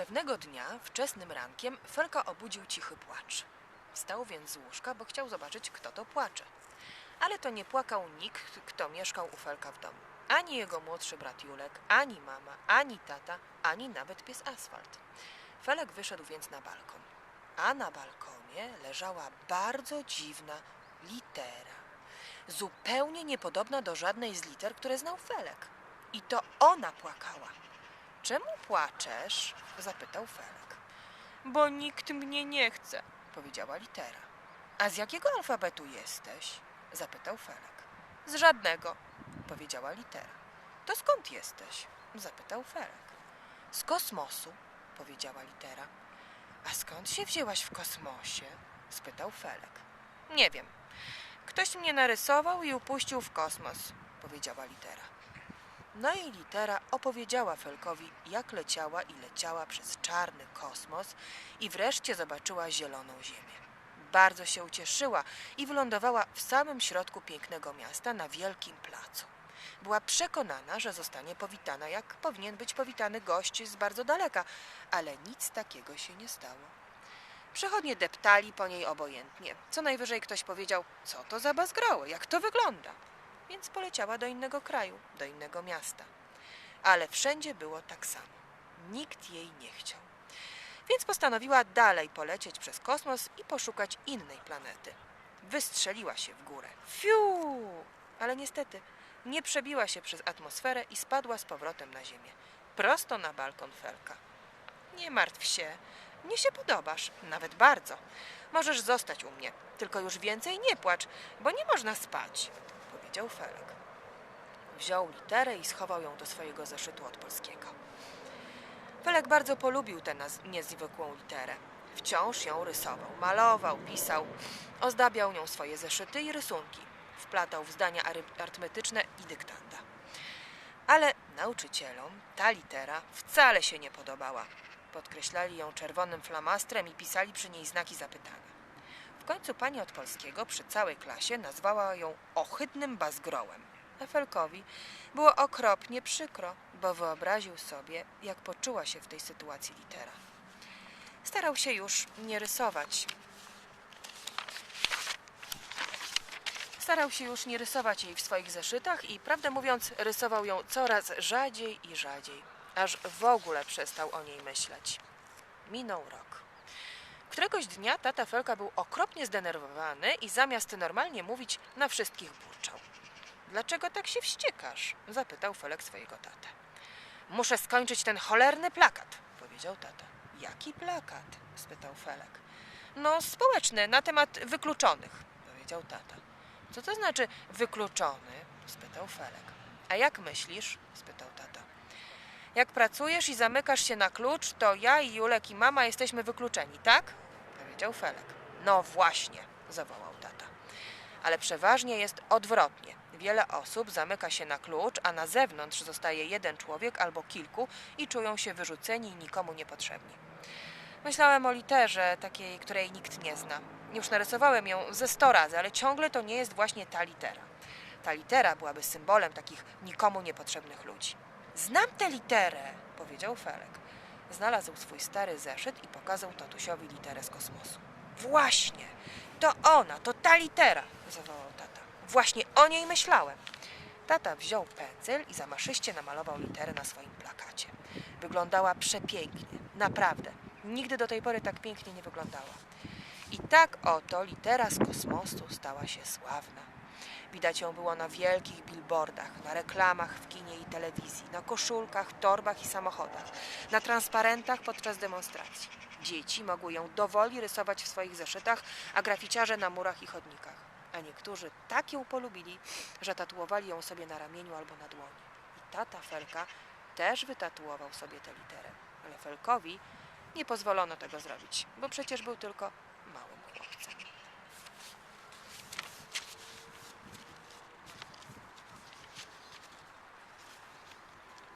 Pewnego dnia, wczesnym rankiem, Felka obudził cichy płacz. Wstał więc z łóżka, bo chciał zobaczyć, kto to płacze. Ale to nie płakał nikt, kto mieszkał u Felka w domu. Ani jego młodszy brat Julek, ani mama, ani tata, ani nawet pies Asfalt. Felek wyszedł więc na balkon. A na balkonie leżała bardzo dziwna litera. Zupełnie niepodobna do żadnej z liter, które znał Felek. I to ona płakała. Czemu płaczesz? zapytał Felek. Bo nikt mnie nie chce, powiedziała litera. A z jakiego alfabetu jesteś? zapytał Felek. Z żadnego, powiedziała litera. To skąd jesteś? zapytał Felek. Z kosmosu, powiedziała litera. A skąd się wzięłaś w kosmosie? spytał Felek. Nie wiem. Ktoś mnie narysował i upuścił w kosmos, powiedziała litera. No i litera opowiedziała Felkowi, jak leciała i leciała przez czarny kosmos i wreszcie zobaczyła zieloną ziemię. Bardzo się ucieszyła i wylądowała w samym środku pięknego miasta na wielkim placu. Była przekonana, że zostanie powitana, jak powinien być powitany gość z bardzo daleka, ale nic takiego się nie stało. Przechodnie deptali po niej obojętnie. Co najwyżej ktoś powiedział, co to za bazgroły, jak to wygląda. Więc poleciała do innego kraju, do innego miasta. Ale wszędzie było tak samo. Nikt jej nie chciał. Więc postanowiła dalej polecieć przez kosmos i poszukać innej planety. Wystrzeliła się w górę. Fiu! Ale niestety nie przebiła się przez atmosferę i spadła z powrotem na ziemię. Prosto na balkon Felka. Nie martw się. Mnie się podobasz, nawet bardzo. Możesz zostać u mnie, tylko już więcej nie płacz, bo nie można spać, powiedział Felek. Wziął literę i schował ją do swojego zeszytu od polskiego. Felek bardzo polubił tę niezwykłą literę. Wciąż ją rysował, malował, pisał, ozdabiał nią swoje zeszyty i rysunki. Wplatał w zdania ary- arytmetyczne i dyktanda. Ale nauczycielom ta litera wcale się nie podobała. Podkreślali ją czerwonym flamastrem i pisali przy niej znaki zapytania. W końcu pani od polskiego przy całej klasie nazwała ją ohydnym bazgrołem. A Felkowi było okropnie przykro, bo wyobraził sobie, jak poczuła się w tej sytuacji litera. Starał się już nie rysować. Starał się już nie rysować jej w swoich zeszytach i, prawdę mówiąc, rysował ją coraz rzadziej i rzadziej, aż w ogóle przestał o niej myśleć. Minął rok. Któregoś dnia tata Felka był okropnie zdenerwowany i zamiast normalnie mówić, na wszystkich burczał. Dlaczego tak się wściekasz? zapytał Felek swojego tatę. Muszę skończyć ten cholerny plakat, powiedział tata. Jaki plakat? spytał Felek. No, społeczny, na temat wykluczonych, powiedział tata. Co to znaczy wykluczony? spytał Felek. A jak myślisz? spytał tata. Jak pracujesz i zamykasz się na klucz, to ja i Julek i mama jesteśmy wykluczeni, tak? Powiedział Felek. No właśnie, zawołał tata. Ale przeważnie jest odwrotnie. Wiele osób zamyka się na klucz, a na zewnątrz zostaje jeden człowiek albo kilku i czują się wyrzuceni i nikomu niepotrzebni. Myślałem o literze, takiej, której nikt nie zna. Już narysowałem ją ze sto razy, ale ciągle to nie jest właśnie ta litera. Ta litera byłaby symbolem takich nikomu niepotrzebnych ludzi. Znam tę literę, powiedział Felek. Znalazł swój stary zeszyt i pokazał tatusiowi literę z kosmosu. Właśnie, to ona, to ta litera, zawołał tata. Właśnie o niej myślałem. Tata wziął pędzel i zamaszyście namalował literę na swoim plakacie. Wyglądała przepięknie, naprawdę. Nigdy do tej pory tak pięknie nie wyglądała. I tak oto litera z kosmosu stała się sławna. Widać ją było na wielkich billboardach, na reklamach w kinie i telewizji, na koszulkach, torbach i samochodach, na transparentach podczas demonstracji. Dzieci mogły ją dowoli rysować w swoich zeszytach, a graficiarze na murach i chodnikach. A niektórzy tak ją polubili, że tatuowali ją sobie na ramieniu albo na dłoni. I tata Felka też wytatuował sobie tę literę. Ale Felkowi nie pozwolono tego zrobić, bo przecież był tylko